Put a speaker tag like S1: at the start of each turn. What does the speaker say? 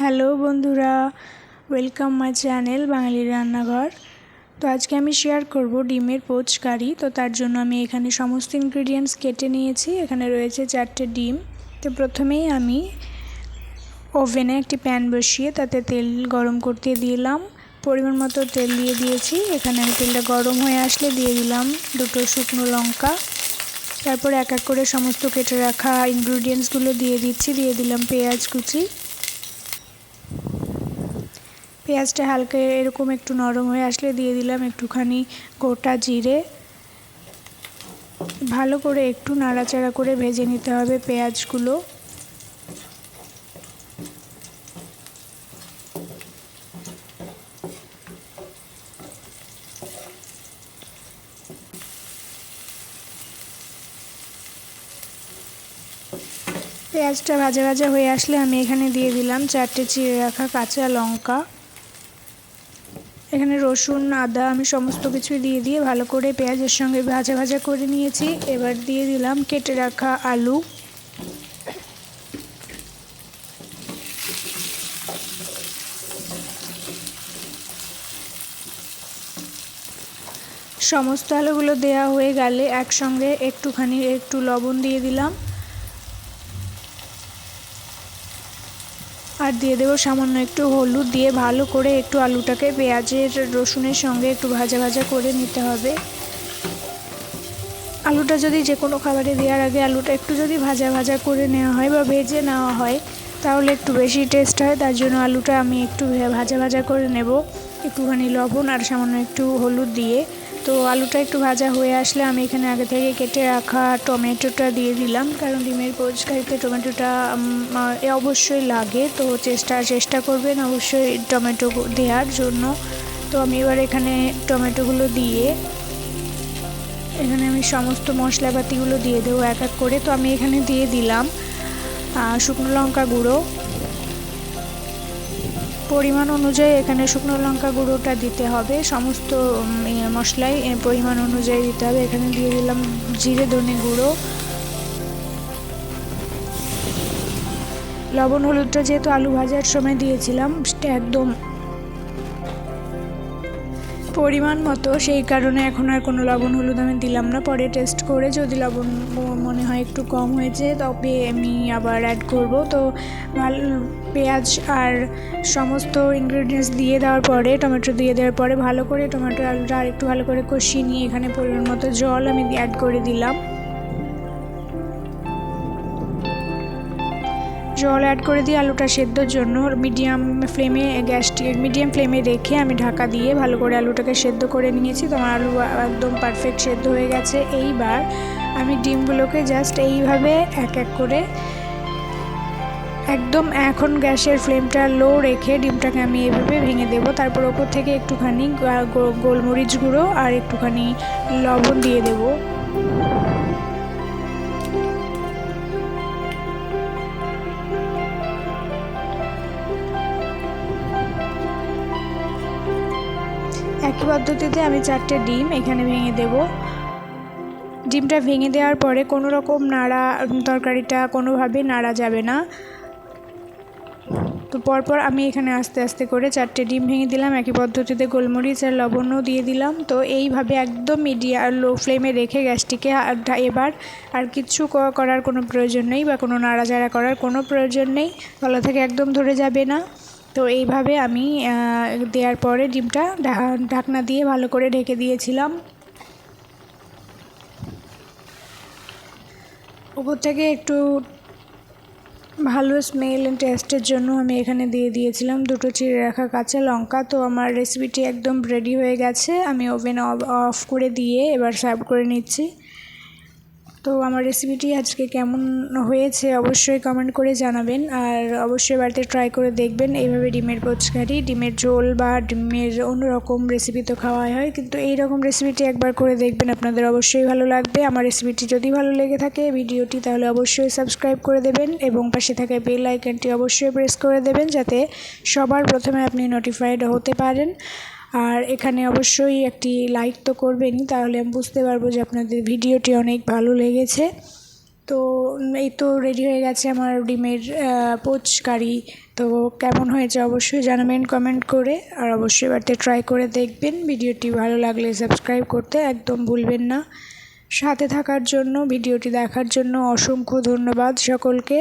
S1: Hello বন্ধুরা welcome my channel বাঙালি রান্নাঘর। তো আজকে আমি শেয়ার করব ডিমের পোচ কারি। তো তার জন্য আমি এখানে সমস্ত ইনগ্রিডিয়েন্টস কেটে নিয়েছি। এখানে রয়েছে চারটে ডিম। তো প্রথমেই আমি ওভেনে একটি প্যান বসিয়ে তাতে তেল গরম করতে দিলাম। পরিমাণ মতো তেল দিয়ে দিয়েছি। এখানে আমি তেলটা গরম হয়ে আসলে দিয়ে দিলাম দুটো শুকনো লঙ্কা। তারপর এক এক করে সমস্ত কেটে রাখা ইনগ্রিডিয়েন্টসগুলো দিয়ে দিচ্ছি। দিয়ে দিলাম পেঁয়াজ কুচি। পেঁয়াজটা হালকা এরকম একটু নরম হয়ে আসলে দিয়ে দিলাম একটুখানি গোটা জিরে। ভালো করে একটু নাড়াচাড়া করে ভেজে নিতে হবে পেঁয়াজগুলো। পেঁয়াজটা ভাজা ভাজা হয়ে আসলে আমি এখানে দিয়ে দিলাম চারটে চিড়ে রাখা কাঁচা লঙ্কা। এখানে রসুন, আদা, আমি সমস্ত কিছু দিয়ে দিয়ে ভালো করে পেঁয়াজের সঙ্গে ভাজা ভাজা করে নিয়েছি। এবার দিয়ে দিলাম কেটে রাখা আলু। সমস্ত আলুগুলো দেওয়া হয়ে গেলে একসঙ্গে একটুখানি একটু লবণ দিয়ে দিলাম। আর দিয়ে দেবো সামান্য একটু হলুদ দিয়ে ভালো করে একটু আলুটাকে পেঁয়াজের রসুনের সঙ্গে একটু ভাজা ভাজা করে নিতে হবে। আলুটা যদি যে কোনো খাবারে দেওয়ার আগে আলুটা একটু যদি ভাজা ভাজা করে নেওয়া হয় বা ভেজে নেওয়া হয়, তাহলে একটু বেশি টেস্ট হয়। তার জন্য আলুটা আমি একটু ভাজা ভাজা করে নেব। একটুখানি লবণ আর সামান্য একটু হলুদ দিয়ে। তো আলুটা একটু ভাজা হয়ে আসলে আমি এখানে আগে থেকে কেটে রাখা টমেটোটা দিয়ে দিলাম। কারণ ডিমের পোচকারিতে টমেটোটা অবশ্যই লাগে। তো চেষ্টা চেষ্টা করবেন অবশ্যই টমেটো দেওয়ার জন্য। তো আমি এবার এখানে টমেটোগুলো দিয়ে, এখানে আমি সমস্ত মশলাপাতিগুলো দিয়ে দেবো এক এক করে। তো আমি এখানে দিয়ে দিলাম শুকনো লঙ্কা গুঁড়ো। পরিমাণ অনুযায়ী এখানে শুকনো লঙ্কা গুঁড়োটা দিতে হবে। সমস্ত মশলাই পরিমাণ অনুযায়ী দিতে হবে। এখানে দিয়ে দিলাম জিরে, ধনে গুঁড়ো। লবণ, হলুদটা যেহেতু আলু ভাজার সময় দিয়েছিলাম, একদম পরিমাণ মতো, সেই কারণে এখন আর কোনো লবণ হলুদ আমি দিলাম না। পরে টেস্ট করে যদি লবণ মনে হয় একটু কম হয়েছে, তবে আমি আবার অ্যাড করব। তো ভালো, পেঁয়াজ আর সমস্ত ইনগ্রিডিয়েন্টস দিয়ে দেওয়ার পরে, টমেটো দিয়ে দেওয়ার পরে ভালো করে টমেটো আলুটা আর একটু ভালো করে কষিয়ে নিয়ে এখানে পরিমাণ মতো জল আমি অ্যাড করে দিলাম। জল অ্যাড করে দিয়ে আলুটা সেদ্ধর জন্য মিডিয়াম ফ্লেমে গ্যাসটি মিডিয়াম ফ্লেমে রেখে আমি ঢাকা দিয়ে ভালো করে আলুটাকে সেদ্ধ করে নিয়েছি। তোমার আলু একদম পারফেক্ট সেদ্ধ হয়ে গেছে। এইবার আমি ডিমগুলোকে জাস্ট এইভাবে এক এক করে একদম এখন গ্যাসের ফ্লেমটা লো রেখে ডিমটাকে আমি এভাবে ভেঙে দেব। তারপর ওপর থেকে একটুখানি গোলমরিচ গুঁড়ো আর একটুখানি লবণ দিয়ে দেবো। একই পদ্ধতিতে আমি চারটে ডিম এখানে ভেঙে দেব। ডিমটা ভেঙে দেওয়ার পরে কোনো রকম নাড়া তরকারিটা কোনোভাবে নাড়া যাবে না। তো পরপর আমি এখানে আস্তে আস্তে করে চারটে ডিম ভেঙে দিলাম। একই পদ্ধতিতে গোলমরিচ আর লবণও দিয়ে দিলাম। তো এইভাবে একদম মিডিয়া লো ফ্লেমে রেখে গ্যাসটিকে এবার আর কিচ্ছু করার কোনো প্রয়োজন নেই বা কোনো নাড়াচাড়া করার কোনো প্রয়োজন নেই। তলা থেকে একদম ধরে যাবে না। তো এইভাবে আমি দেওয়ার পরে ডিমটা ঢাকনা দিয়ে ভালো করে ঢেকে দিয়েছিলাম। উপর থেকে একটু ভালো স্মেল অ্যান্ড টেস্টের জন্য আমি এখানে দিয়ে দিয়েছিলাম দুটো চিড়ে রাখা কাঁচা লঙ্কা। তো আমার রেসিপিটি একদম রেডি হয়ে গেছে। আমি ওভেন অফ করে দিয়ে এবার সার্ভ করে নিচ্ছি। তো আমার রেসিপিটি আজকে কেমন হয়েছে অবশ্যই কমেন্ট করে জানাবেন। আর অবশ্যই বাড়িতে ট্রাই করে দেখবেন। এইভাবে ডিমের পোচকারি, ডিমের ঝোল বা ডিমের অন্যরকম রেসিপি তো খাওয়াই হয়। কিন্তু এই রকম রেসিপিটি একবার করে দেখবেন, আপনাদের অবশ্যই ভালো লাগবে। আমার রেসিপিটি যদি ভালো লেগে থাকে ভিডিওটি, তাহলে অবশ্যই সাবস্ক্রাইব করে দেবেন এবং পাশে থাকা বেল আইকনটি অবশ্যই প্রেস করে দেবেন, যাতে সবার প্রথমে আপনি নোটিফাইড হতে পারেন। আর এখানে অবশ্যই একটি লাইক তো করবেনই, তাহলে আমি বুঝতে পারব যে আপনাদের ভিডিওটি অনেক ভালো লেগেছে। তো এই তো রেডি হয়ে গেছে আমার ডিমের পোচ কারি। তো কেমন হয়েছে অবশ্যই জানাবেন কমেন্ট করে, আর অবশ্যই বাড়িতে ট্রাই করে দেখবেন। ভিডিওটি ভালো লাগলে সাবস্ক্রাইব করতে একদম ভুলবেন না। সাথে থাকার জন্য, ভিডিওটি দেখার জন্য অসংখ্য ধন্যবাদ সকলকে।